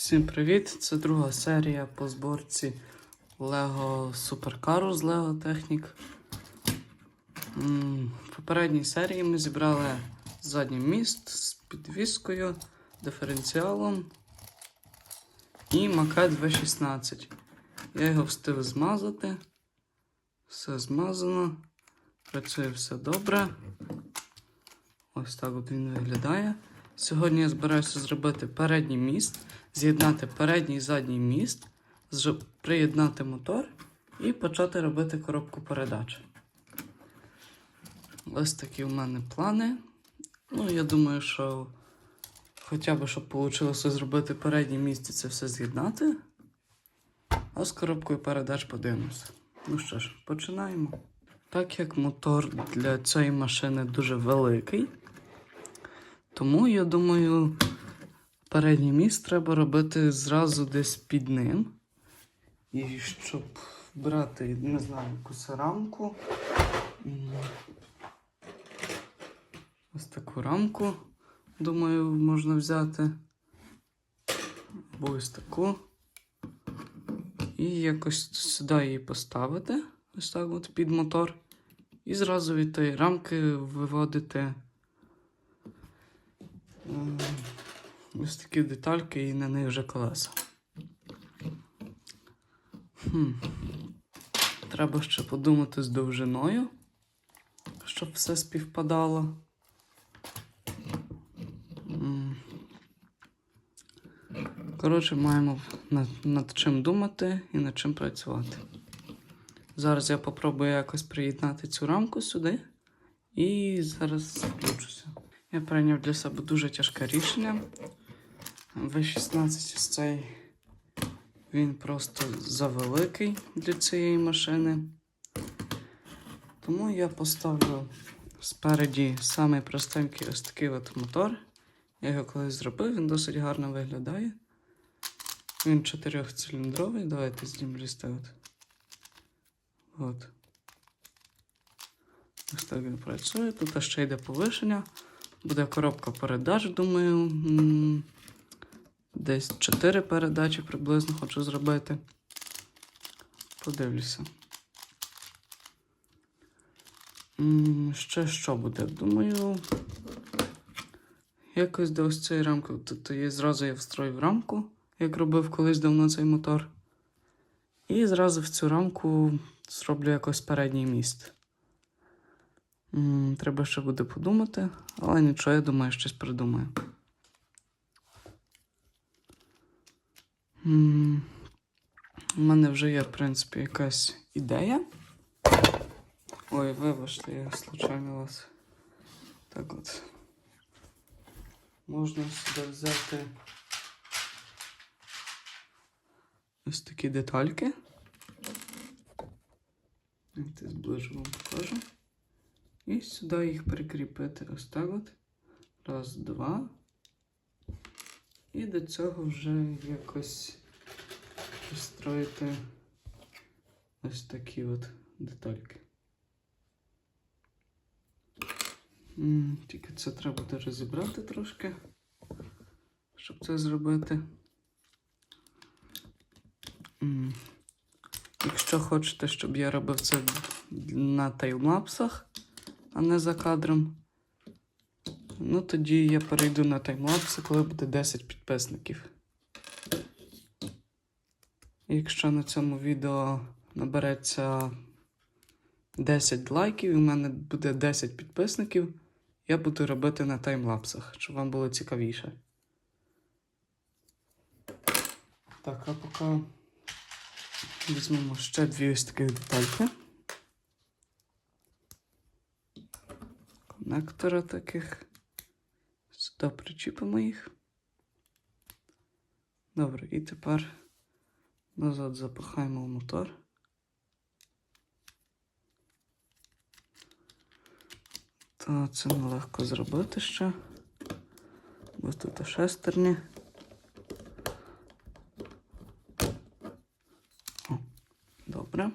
Всім привіт! Це друга серія по зборці Lego Supercar з Lego Technic. В попередній серії ми зібрали задній міст з підвіскою, диференціалом і макет V16. Я його встиг змазати. Все змазано. Працює все добре. Ось так от він виглядає. Сьогодні я збираюся зробити передній міст, з'єднати передній і задній міст, приєднати мотор і почати робити коробку передач. Ось такі в мене плани. Ну, я думаю, що хоча б щоб вийшло зробити передній міст і це все з'єднати. А з коробкою передач подивимося. Ну що ж, починаємо. Так як мотор для цієї машини дуже великий, тому я думаю, передній міст треба робити зразу десь під ним. І щоб брати, не знаю, якусь рамку. Ось таку рамку, думаю, можна взяти. Або ось таку. І якось сюди її поставити. Ось так от під мотор. І зразу від тієї рамки виводити. Ось такі детальки і на них вже колеса. Хм. Треба ще подумати з довжиною, щоб все співпадало. Коротше, маємо над, над чим думати і над чим працювати. Зараз я попробую якось приєднати цю рамку сюди. І зараз включуся. Я прийняв для себе дуже тяжке рішення. V16 ось цей він просто завеликий для цієї машини. Тому я поставлю спереді самий простенький ось такий от мотор. Я його колись зробив, він досить гарно виглядає. Він чотирьохциліндровий. Давайте знімлю от. От. Ось так він працює. Тут ще йде повишення. Буде коробка передач, думаю. Десь 4 передачі приблизно хочу зробити. Подивлюся. Ще що буде? Думаю. Якось до ось цієї рамки. Тобто є зразу я встроїв рамку, як робив колись давно цей мотор. І зразу в цю рамку зроблю якось передній міст. Треба ще буде подумати, але нічого, я думаю, щось придумаю. У мене вже є, в принципі, якась ідея. Ой, вибачте, я случайно вас. Так от. Можна сюди взяти ось такі детальки. Давайте зближу вам покажу. І сюди їх прикріпити ось так от. Раз, два. І до цього вже якось пристроїти ось такі от детальки. Тільки це треба буде розібрати трошки, щоб це зробити. Якщо хочете, щоб я робив це на таймлапсах, а не за кадром, ну тоді я перейду на таймлапси, коли буде 10 підписників. Якщо на цьому відео набереться 10 лайків, і в мене буде 10 підписників, я буду робити на таймлапсах, щоб вам було цікавіше. Так, а поки візьмемо ще дві ось таких детальки. Конектора таких. Сюди причіпимо їх. Добре, і тепер назад запихаємо в мотор. Та це нелегко зробити ще. Бо тут шестерні. О, добре.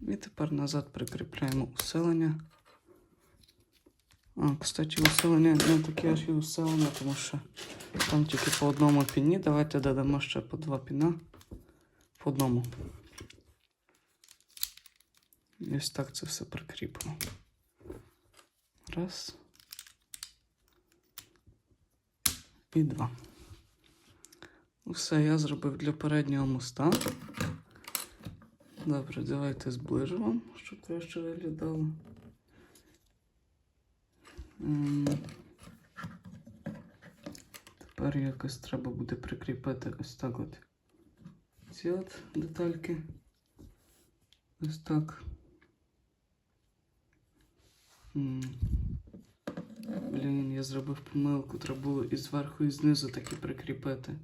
І тепер назад прикріпляємо усилення. А, кстати, усилення не таке аж і усилення, тому що там тільки по одному піні. Давайте додамо ще по два піна. По одному. І ось так це все прикріпимо. Раз. І два. Ну, Все, я зробив для переднього моста. Добре, давайте зближу вам, щоб краще виглядало. Тепер якось треба буде прикріпити ось так от ці от детальки. Ось так. Блін, я зробив помилку, треба було і зверху, і знизу таки прикріпити.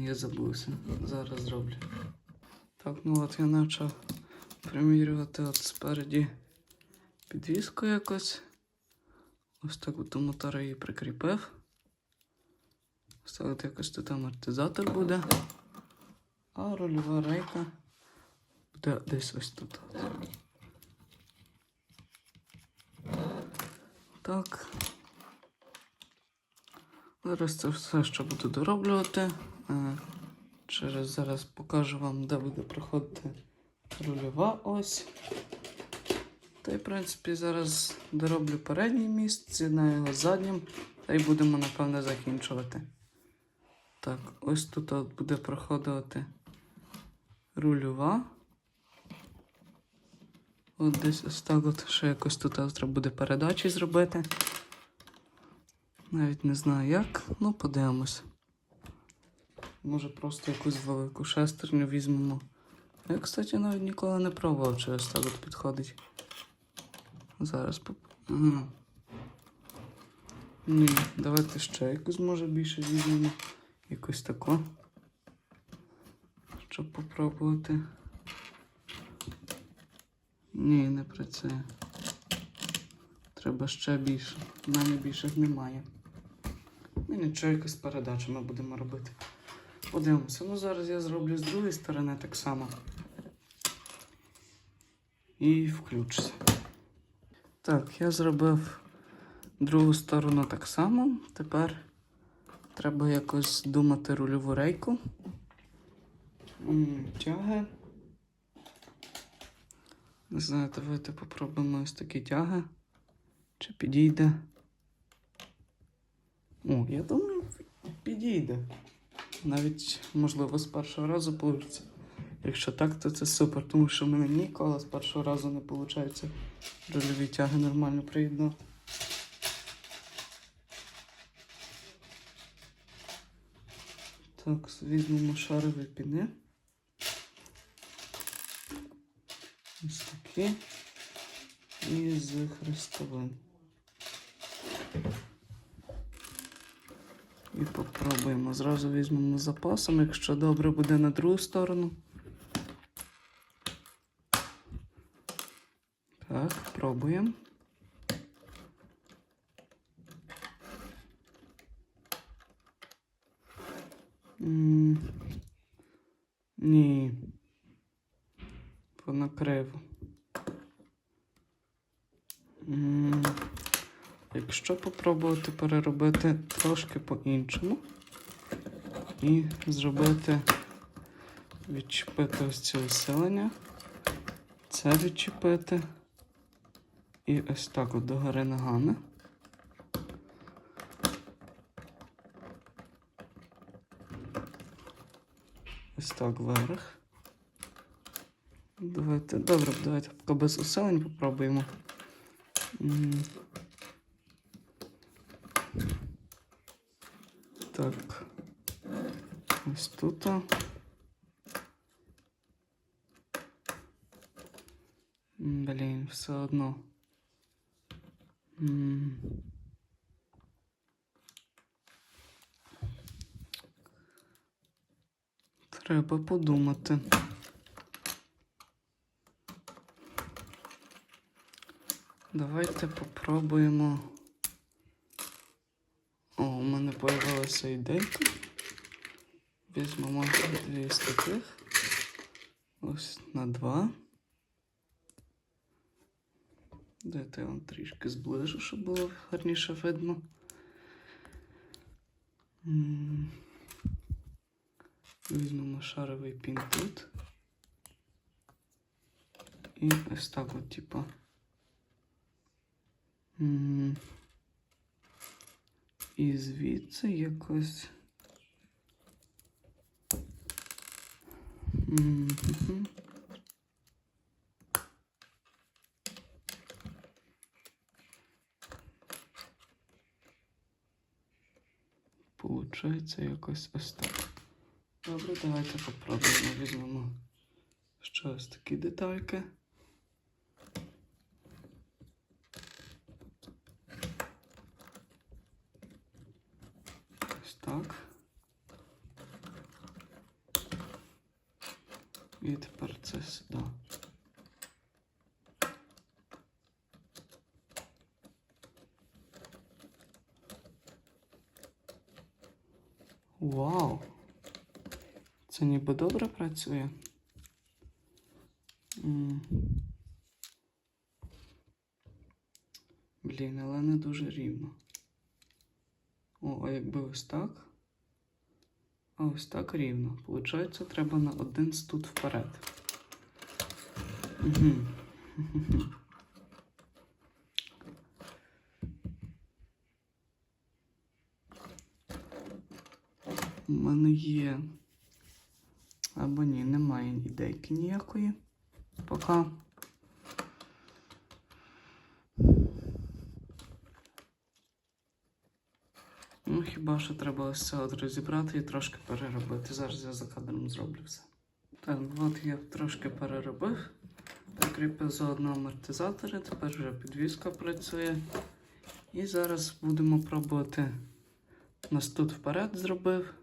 Я забувся. Зараз зроблю. Так, ну от я почав примірювати от спереді підвіску якось. Ось так от до мотора її прикріпив. Ось якось тут амортизатор буде. А рульова рейка буде десь ось тут. Так. Зараз це все, що буду дороблювати. Е, Через зараз покажу вам, де буде проходити рульова ось. Та й, в принципі, зараз дороблю передній міст, з'єднаю його з заднім, та й будемо, напевне, закінчувати. Так, ось тут от буде проходити рульова. От десь ось так от ще якось тут треба буде передачі зробити. Навіть не знаю як, ну подивимось. Може просто якусь велику шестерню візьмемо. Я, кстати, навіть ніколи не пробував, чи ось так от підходить. Зараз поп... Ага. Ні, давайте ще якусь може більше візьмемо. Якусь таку. Щоб попробувати. Ні, не працює. Треба ще більше. У мене більше немає. Ну нічого, якось передачу ми будемо робити. Подивимося. Ну зараз я зроблю з другої сторони так само. І включуся. Так, я зробив другу сторону так само. Тепер треба якось думати рульову рейку. Тяги. Не знаю, давайте попробуємо ось такі тяги. Чи підійде? О, я думаю, підійде. Навіть, можливо, з першого разу вийде. Якщо так, то це супер, тому що в мене ніколи з першого разу не виходить рольові тяги нормально приєднати. Так, візьмемо шарові піни. Ось такі. І з хрестовин. І попробуємо. Зразу візьмемо запасом, якщо добре буде на другу сторону. Так, пробуємо. Ні. Воно криво. Якщо попробувати переробити трошки по-іншому і зробити, відчепити ось це усилення, це відчепити і ось так от догори ногами. Ось так вверх. Давайте, добре, давайте поки без усилень попробуємо. Так. Ось тут. Блін, все одно. Треба подумати. Давайте попробуємо. О, у мене появилася ідейка. Візьмемо дві з таких. Ось на два. Дайте я вам трішки зближу, щоб було гарніше видно. Візьмемо шаровий пін тут. І ось так от, типа. І звідси якось. Получається якось ось так. Добре, давайте попробуємо. Візьмемо ще ось такі детальки. Ось так. І тепер це сюди. Це ніби добре працює. Блін, але не дуже рівно. О, а якби ось так. А ось так рівно. Получається, треба на один студ вперед. Угу. У мене є. Або ні, немає ідейки ніякої. Поки. Ну, хіба що треба ось це от розібрати і трошки переробити. Зараз я за кадром зроблю все. Так, от я трошки переробив. Прикріпив заодно амортизатори, тепер вже підвіска працює. І зараз будемо пробувати. Нас тут вперед зробив.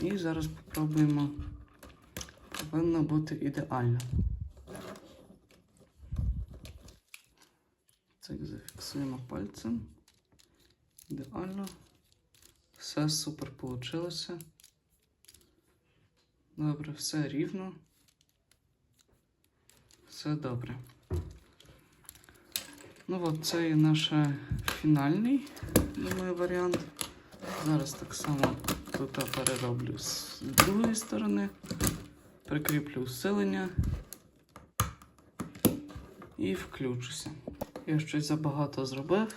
І зараз попробуємо. Повинно бути ідеально. Так, зафіксуємо пальцем. Ідеально. Все супер вийшло. Добре, все рівно. Все добре. Ну от це є наш фінальний, думаю, варіант. Зараз так само тут перероблю з другої сторони, прикріплю усилення і включуся. Я щось забагато зробив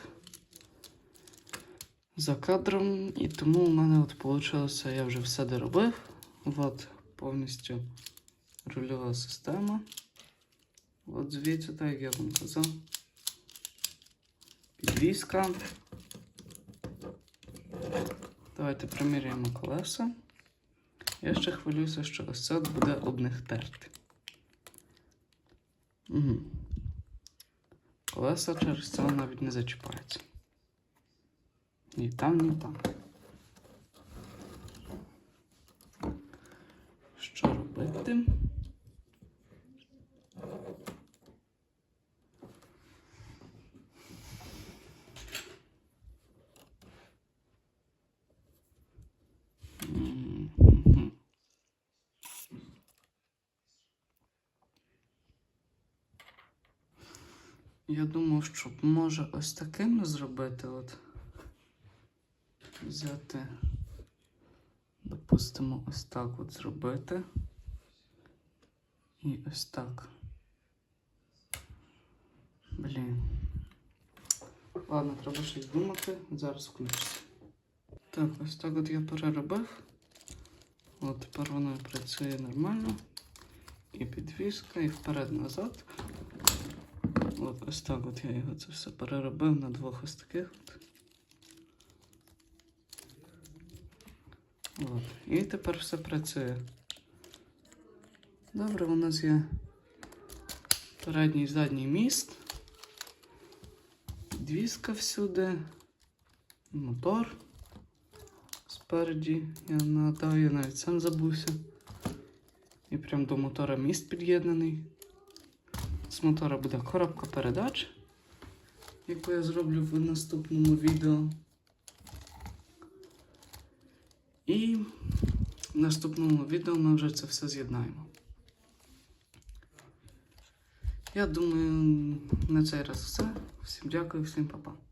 за кадром, і тому у мене от вийшло, я вже все доробив. От повністю рульова система. От звідси, так як я вам казав. Підвіска. Давайте приміряємо колеса. Я ще хвилююся, що ось це буде об них терти. Угу. Колеса через це навіть не зачіпаються. Ні там, ні там. Що робити? Я думав, що може ось таким зробити, от взяти, допустимо, ось так от зробити. І ось так. Блін. Ладно, треба щось думати. Зараз включуся. Так, ось так от я переробив. От тепер воно працює нормально. І підвіска, і вперед-назад. От ось так от я його це все переробив на двох ось таких. От. І тепер все працює. Добре, у нас є передній і задній міст. Підвіска всюди. Мотор. Спереді, я нагадаю, я навіть сам забувся. І прям до мотора міст під'єднаний. Мотора буде коробка передач, яку я зроблю в наступному відео. І в наступному відео ми вже це все з'єднаємо. Я думаю, на цей раз все. Всім дякую, всім па-па.